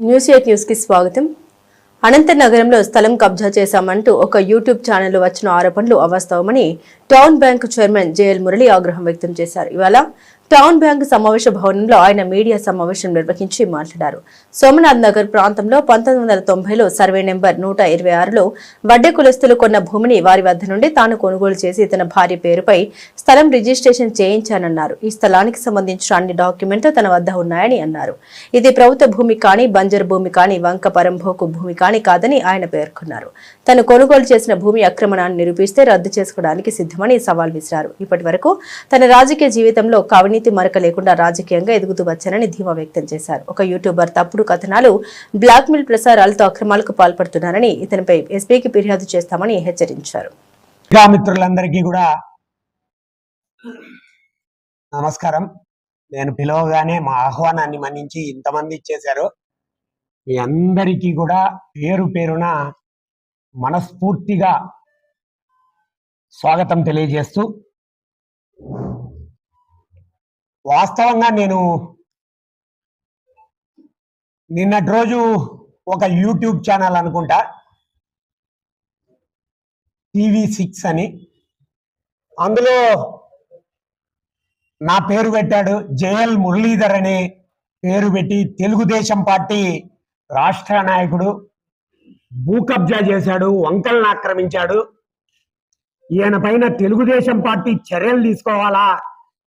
News eight న్యూస్కి స్వాగతం. అనంత నగరంలో స్థలం కబ్జా చేశామంటూ ఒక యూట్యూబ్ ఛానల్ వచ్చిన ఆరోపణలు అవాస్తవమని town bank chairman J L Murali ఆగ్రహం వ్యక్తం చేశారు. ఇవాళ టౌన్ బ్యాంక్ సమావేశ భవనంలో ఆయన మీడియా సమావేశం నిర్వహించి మాట్లాడారు. సోమనాథ్ నగర్ ప్రాంతంలో పంతొమ్మిది వందల తొంభైలో సర్వే నెంబర్ నూట ఇరవై ఆరులో వడ్డీ కులస్తులు కొన్న భూమిని వారి వద్ద నుండి తాను కొనుగోలు చేసి తన భార్య పేరుపై స్థలం రిజిస్ట్రేషన్ చేయించానన్నారు. ఈ స్థలానికి సంబంధించిన అన్ని డాక్యుమెంట్లు తన వద్ద ఉన్నాయని అన్నారు. ఇది ప్రభుత్వ భూమి కానీ బంజరు భూమి కానీ వంక పరంభోకు భూమి కానీ కాదని ఆయన పేర్కొన్నారు. తను కొనుగోలు చేసిన భూమి అక్రమణాన్ని నిరూపిస్తే రద్దు చేసుకోవడానికి సిద్ధమని సవాల్ విసిరారు. ఇప్పటి వరకు తన రాజకీయ జీవితంలో అవినీతి మరక లేకుండా రాజకీయంగా ఎదుగుతూ వచ్చానని ధీమా వ్యక్తం చేశారు. ఒక యూట్యూబర్ తప్పుడు కథనాలు బ్లాక్ మెయిల్ ప్రసారాలతో అక్రమాలకు పాల్పడుతున్నారని ఇతనిపై ఎస్పీకి ఫిర్యాదు చేస్తామని హెచ్చరించారు. మిత్రులందరికీ కూడా నమస్కారం. నేను పిలవగానే మా ఆహ్వానాన్ని మన్నించి ఇంతమంది ఇచ్చేశారు. మీ అందరికీ కూడా పేరు పేరున మనస్ఫూర్తిగా స్వాగతం తెలియజేస్తూ వాస్తవంగా నేను నిన్నటి రోజు ఒక యూట్యూబ్ ఛానల్ అనుకుంటా టీవీ సిక్స్ అని. అందులో నా పేరు పెట్టాడు జేఎల్ మురళీధర్ అనే పేరు పెట్టి తెలుగుదేశం పార్టీ రాష్ట్ర నాయకుడు భూ కబ్జా చేశాడు వంకలను ఆక్రమించాడు. ఈయన పైన తెలుగుదేశం పార్టీ చర్యలు తీసుకోవాలా?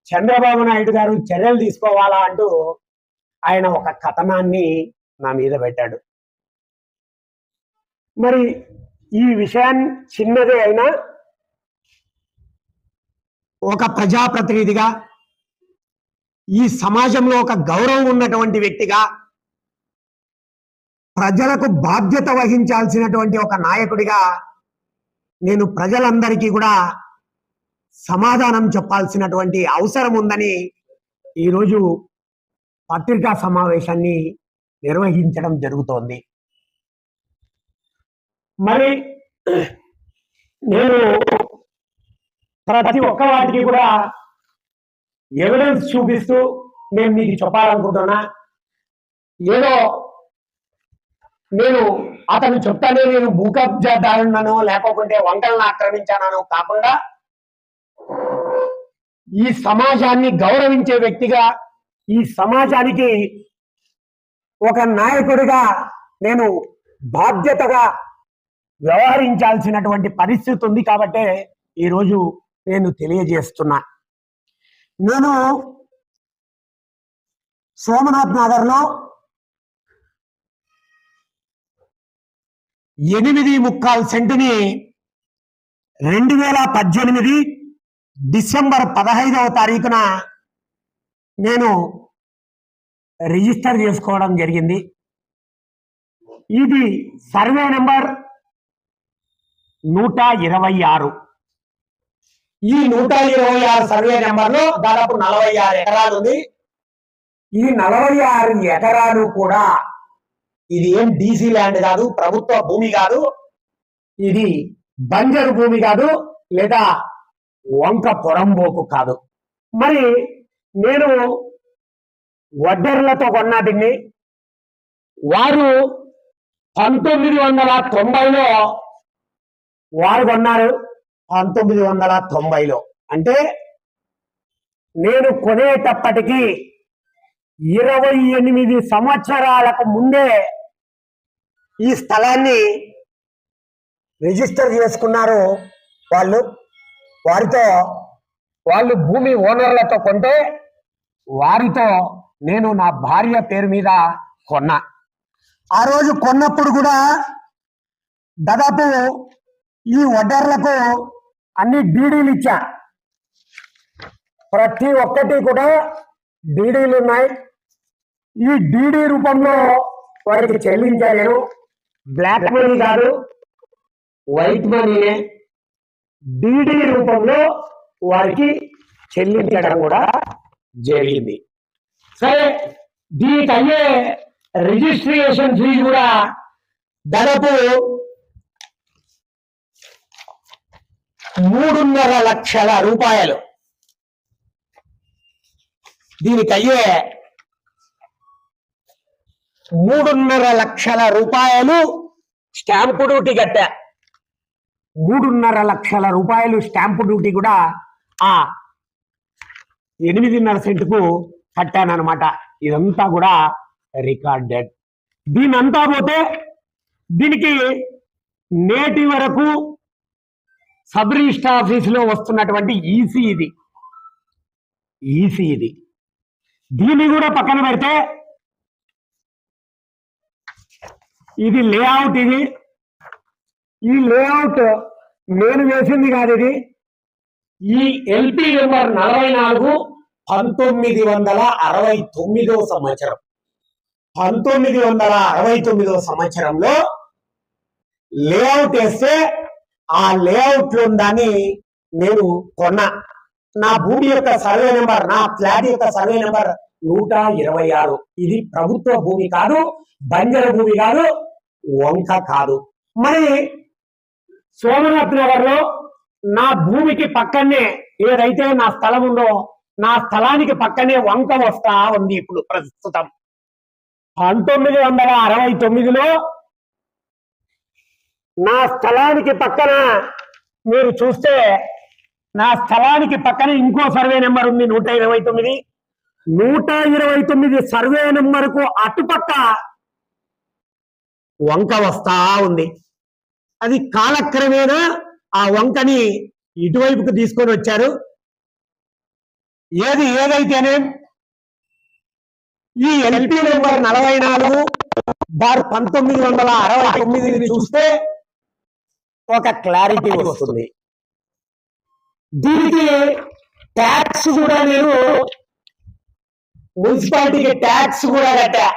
చంద్రబాబు నాయుడు గారు చర్యలు తీసుకోవాలా అంటూ ఆయన ఒక కథనాన్ని నా మీద పెట్టాడు. మరి ఈ విషయాన్ని చిన్నదే అయినా ఒక ప్రజాప్రతినిధిగా ఈ సమాజంలో ఒక గౌరవం ఉన్నటువంటి వ్యక్తిగా ప్రజలకు బాధ్యత వహించాల్సినటువంటి ఒక నాయకుడిగా నేను ప్రజలందరికీ కూడా సమాధానం చెప్పాల్సినటువంటి అవసరం ఉందని ఈరోజు పత్రికా సమావేశాన్ని నిర్వహించడం జరుగుతోంది. మరి నేను ప్రతి ఒక్క వాటికి కూడా ఎవిడెన్స్ చూపిస్తూ నేను మీకు చెప్పాలనుకుంటున్నా. ఏదో నేను అతను చెప్తానే నేను భూకబ్జాదారున్నాను లేకపోతే వంటలను ఆక్రమించానను కాకుండా ఈ సమాజాన్ని గౌరవించే వ్యక్తిగా ఈ సమాజానికి ఒక నాయకుడిగా నేను బాధ్యతగా వ్యవహరించాల్సినటువంటి పరిస్థితి ఉంది కాబట్టే ఈరోజు నేను తెలియజేస్తున్నా. నేను సోమనాథ్ నగర్లో ఎనిమిది ముక్కాల్ సెంటుని రెండు వేల పద్దెనిమిది డిసెంబర్ పదహైదవ తారీఖున నేను రిజిస్టర్ చేసుకోవడం జరిగింది. ఇది సర్వే నెంబర్ నూట ఇరవై ఆరు. ఈ నూట ఇరవై ఆరు సర్వే నెంబర్లో దాదాపు నలభై ఆరు ఎకరాలు ఉంది ఈ నలభై ఆరు ఎకరాలు కూడా ఇది ఏం డీసీ ల్యాండ్ కాదు ప్రభుత్వ భూమి కాదు. ఇది బంజరు భూమి కాదు లేదా వంక పొరంబోకు కాదు. మరి నేను వడ్డర్లతో కొన్నా దీన్ని. వారు పంతొమ్మిది వందల తొంభైలో వారు కొన్నారు. పంతొమ్మిది వందల తొంభైలో. అంటే నేను కొనేటప్పటికీ ఇరవై ఎనిమిది సంవత్సరాలకు ముందే ఈ స్థలాన్ని రిజిస్టర్ చేసుకున్నారు వాళ్ళు. వారితో వాళ్ళు భూమి ఓనర్లతో కొంటే వారితో నేను నా భార్య పేరు మీద కొన్నా. ఆ రోజు కొన్నప్పుడు కూడా దాదాపు ఈ వడ్డర్లకు అన్ని డీడీలు ఇచ్చా. ప్రతి ఒక్కటి కూడా డీడీలు ఉన్నాయి. ఈ డీడీ రూపంలో వారికి చెల్లించా నేను బ్లాక్ మనీ కాదు వైట్ మనీనే డీడీ రూపంలో వారికి చెల్లించడం కూడా జరిగింది. సరే దీనికి అయ్యే రిజిస్ట్రేషన్ ఫీజు కూడా దాదాపు మూడున్నర లక్షల రూపాయలు. దీనికి అయ్యే మూడున్నర లక్షల రూపాయలు స్టాంపు డ్యూటీ కట్టా. మూడున్నర లక్షల రూపాయలు స్టాంపు డ్యూటీ కూడా ఆ ఎనిమిదిన్నర సెంటుకు కట్టానమాట ఇదంతా కూడా రికార్డెడ్. దీని అంతా పోతే దీనికి నేటి వరకు సబ్ రిజిస్టర్ ఆఫీసులో వస్తున్నటువంటి ఈసీ ఇది. ఈసీ ఇది. దీన్ని కూడా పక్కన పెడితే ఇది లేఅవుట్ ఇది. ఈ లేఅవుట్ నేను వేసింది కాదు ఇది. ఈ ఎల్పి నెంబర్ నలభై నాలుగు పంతొమ్మిది వందల అరవై తొమ్మిదో సంవత్సరం. పంతొమ్మిది వందల అరవై తొమ్మిదో సంవత్సరంలో లేఅవుట్ వేస్తే ఆ లేఅవుట్లో దాన్ని నేను కొన్నా. నా భూమి యొక్క సర్వే నెంబర్ నా ఫ్లాట్ యొక్క సర్వే నెంబర్ నూట ఇరవై ఆరు. ఇది ప్రభుత్వ భూమి కాదు బంజర భూమి కాదు వంక కాదు మరి సోమనాథ్ నగర్లో నా భూమికి పక్కనే ఏదైతే నా స్థలం ఉందో నా స్థలానికి పక్కనే వంక వస్తా ఉంది ఇప్పుడు ప్రస్తుతం. పంతొమ్మిది వందల అరవై తొమ్మిదిలో నా స్థలానికి పక్కన మీరు చూస్తే నా స్థలానికి పక్కన ఇంకో సర్వే నెంబర్ ఉంది నూట ఇరవై తొమ్మిది. నూట ఇరవై తొమ్మిది సర్వే నెంబర్కు అటుపక్క వంక వస్తా ఉంది. అది కాలక్రమేణా ఆ వంకని ఇటువైపుకు తీసుకొని వచ్చారు. ఏది ఏదైతేనే ఈ ఎల్పీ నెంబర్ నలభై నాలుగు బార్ పంతొమ్మిది వందల అరవై తొమ్మిదిని చూస్తే ఒక క్లారిటీ వస్తుంది. దీనికి ట్యాక్స్ కూడా నేను మున్సిపాలిటీకి ట్యాక్స్ కూడా కట్టా.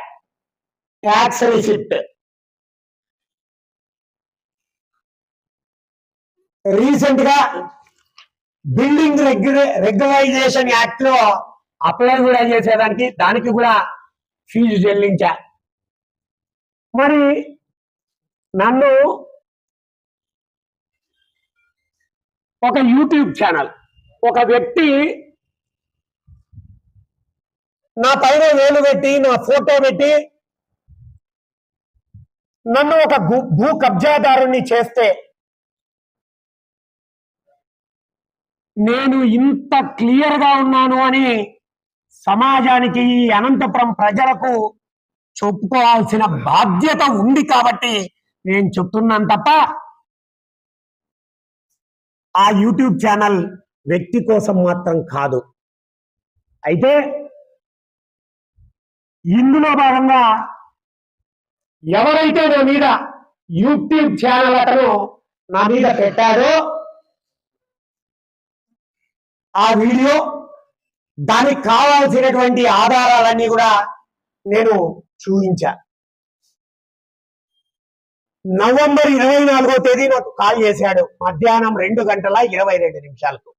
Tax receipt. రీసెంట్గా బిల్డింగ్ రెగ్యులైజేషన్ యాక్ట్లో అప్లై కూడా చేసేదానికి దానికి కూడా ఫీజు చెల్లించా. మరి నన్ను ఒక యూట్యూబ్ ఛానల్ ఒక వ్యక్తి నా పైన వేలు పెట్టి నా ఫోటో పెట్టి నన్ను ఒక భూ కబ్జాదారుని చేస్తే నేను ఇంత క్లియర్గా ఉన్నాను అని సమాజానికి ఈ అనంతపురం ప్రజలకు చెప్పుకోవాల్సిన బాధ్యత ఉంది కాబట్టి నేను చెప్తున్నాను తప్ప ఆ యూట్యూబ్ ఛానల్ వ్యక్తి కోసం మాత్రం కాదు. అయితే ఇందులో భాగంగా ఎవరైతే నా మీద యూట్యూబ్ ఛానల్ అతను నా మీద పెట్టాడో ఆ వీడియో దానికి కావాల్సినటువంటి ఆధారాలన్నీ కూడా నేను చూపించా. నవంబర్ ఇరవై నాలుగో తేదీ నాకు కాల్ చేశాడు. మధ్యాహ్నం రెండు గంటల ఇరవై రెండు నిమిషాలకు.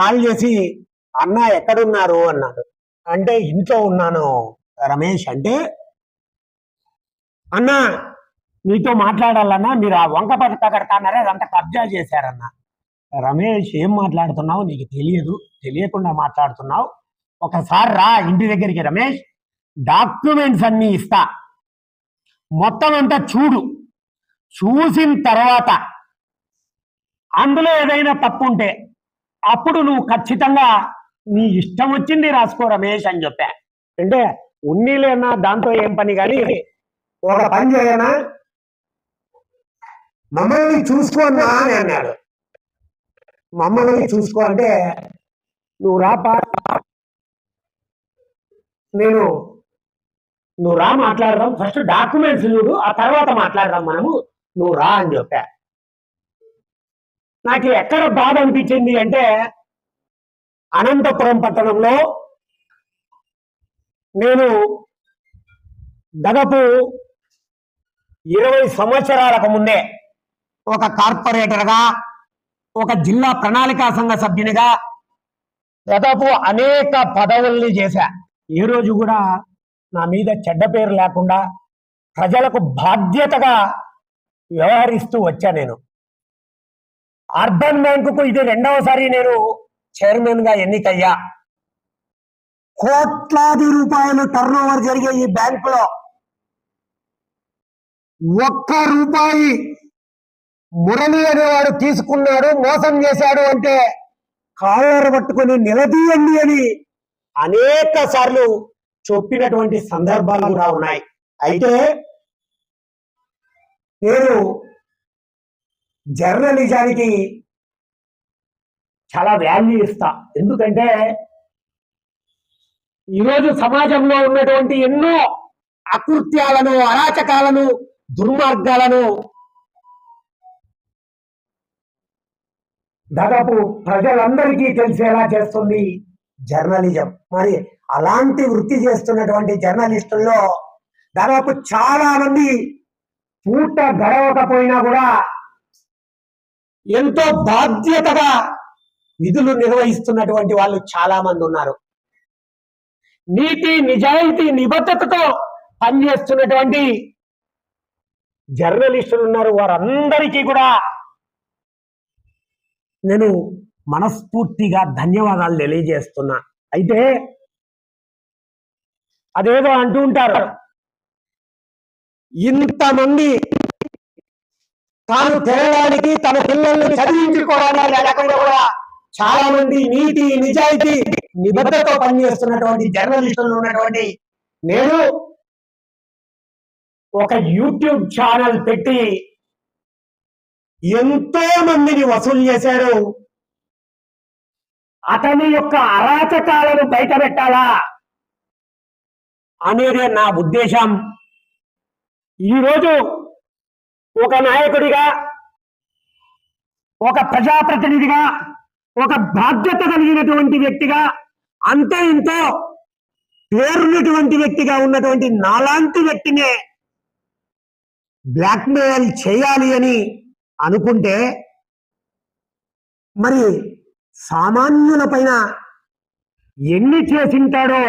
కాల్ చేసి అన్న ఎక్కడున్నారు? అన్నాడు. అంటే ఇంట్లో ఉన్నాను రమేష్. అంటే అన్న మీతో మాట్లాడాలన్నా మీరు ఆ వంక పట్ట కడతాన్నారే అదంతా కబ్జా చేశారన్నా. రమేష్ ఏం మాట్లాడుతున్నావు? నీకు తెలియదు. తెలియకుండా మాట్లాడుతున్నావు. ఒకసారి రా ఇంటి దగ్గరికి రమేష్. డాక్యుమెంట్స్ అన్ని ఇస్తా. మొత్తం అంతా చూడు. చూసిన తర్వాత అందులో ఏదైనా తప్పు ఉంటే అప్పుడు నువ్వు ఖచ్చితంగా నీ ఇష్టం వచ్చింది రాసుకో రమేష్ అని చెప్పా. అంటే ఉన్ని లేనా దాంతో ఏం పని కానీ ఒక పని చేయనా? మమ్మల్ని చూసుకోన్నా అని అన్నాడు. మమ్మల్ని చూసుకో అంటే నువ్వు రాపా నేను నువ్వు రా మాట్లాడదాం. ఫస్ట్ డాక్యుమెంట్స్ చూడు ఆ తర్వాత మాట్లాడదాం మనము. నువ్వు రా అని చెప్పా. నాకు ఎక్కడ బాధ అనిపించింది అంటే అనంతపురం పట్టణంలో నేను దాదాపు ఇరవై సంవత్సరాలకు ముందే ఒక కార్పొరేటర్గా ఒక జిల్లా ప్రణాళికా సంఘ సభ్యునిగా దాదాపు అనేక పదవుల్ని చేశా. ఏ రోజు కూడా నా మీద చెడ్డ పేరు లేకుండా ప్రజలకు బాధ్యతగా వ్యవహరిస్తూ వచ్చా నేను. అర్బన్ బ్యాంకుకు ఇది రెండవసారి నేను చైర్మన్గా ఎన్నికయ్యా. కోట్లాది రూపాయలు టర్న్ ఓవర్ జరిగే ఈ బ్యాంకులో ఒక్క రూపాయి మురళి అనేవాడు తీసుకున్నాడు మోసం చేశాడు అంటే కాళ్ళర పట్టుకొని నిలదీయండి అని అనేక సార్లు చెప్పినటువంటి సందర్భాలు కూడా ఉన్నాయి. అయితే నేను జర్నలిజానికి చాలా వాల్యూ ఇస్తా. ఎందుకంటే ఈరోజు సమాజంలో ఉన్నటువంటి ఎన్నో అకృత్యాలను అరాచకాలను దుర్మార్గాలను దాదాపు ప్రజలందరికీ తెలిసేలా చేస్తుంది జర్నలిజం. మరి అలాంటి వృత్తి చేస్తున్నటువంటి జర్నలిస్టుల్లో దాదాపు చాలా మంది పూట గడవకపోయినా కూడా ఎంతో బాధ్యతగా విధులు నిర్వహిస్తున్నటువంటి వాళ్ళు చాలా మంది ఉన్నారు. నీతి నిజాయితీ నిబద్ధతతో పనిచేస్తున్నటువంటి జర్నలిస్టులు ఉన్నారు. వారందరికీ కూడా నేను మనస్ఫూర్తిగా ధన్యవాదాలు తెలియజేస్తున్నా. అయితే అదేదో అంటూ ఉంటారు. ఇంతమంది తాను తినడానికి తన పిల్లల్ని చదివించుకోవడానికి లేకుండా కూడా చాలా మంది నీతి నిజాయితీ నిబద్ధతో పనిచేస్తున్నటువంటి జర్నలిస్టులు ఉన్నటువంటి నేను ఒక యూట్యూబ్ ఛానల్ పెట్టి ఎంతో మందిని వసూలు చేశారు? అతని యొక్క అరాచకాలను బయట పెట్టాలా అనేదే నా ఉద్దేశం. ఈరోజు ఒక నాయకుడిగా ఒక ప్రజాప్రతినిధిగా ఒక బాధ్యత కలిగినటువంటి వ్యక్తిగా అంతే ఇంతో పేరున్నటువంటి వ్యక్తిగా ఉన్నటువంటి నాలాంటి వ్యక్తినే బ్లాక్మెయిల్ చేయాలి అని అనుకుంటే మరి సామాన్యుల పైన ఎన్ని చేసింటాడో